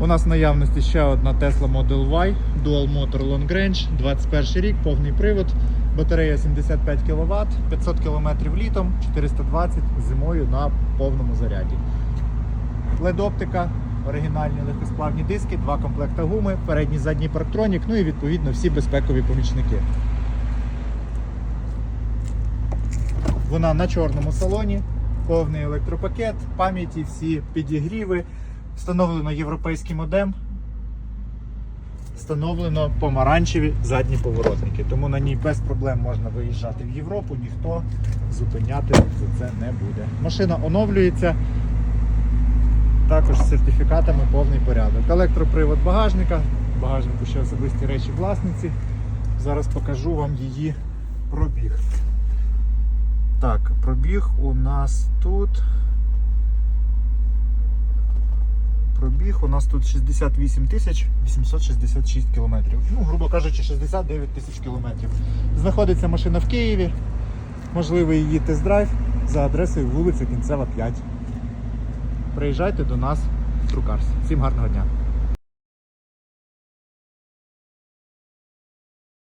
У нас в наявності ще одна Tesla Model Y, Dual Motor Long Range, 21 рік, повний привод, батарея 75 кВт, 500 км літом, 420 зимою на повному заряді. LED-оптика, оригінальні легкосплавні диски, два комплекта гуми, передній задній парктронік, ну і відповідно всі безпекові помічники. Вона на чорному салоні, повний електропакет, пам'яті, всі підігріви. Встановлено європейський модем. Встановлено помаранчеві задні поворотники. Тому на ній без проблем можна виїжджати в Європу, ніхто зупиняти за це не буде. Машина оновлюється. Також з сертифікатами повний порядок. Електропривод багажника, багажнику ще особисті речі власниці. Зараз покажу вам її пробіг. Так, пробіг у нас тут. Пробіг у нас тут 68 тисяч 866 кілометрів. Ну, грубо кажучи, 69 тисяч кілометрів. Знаходиться машина в Києві. Можливий її тест-драйв за адресою вулиця Кінцева 5. Приїжджайте до нас в Трукарс. Всім гарного дня!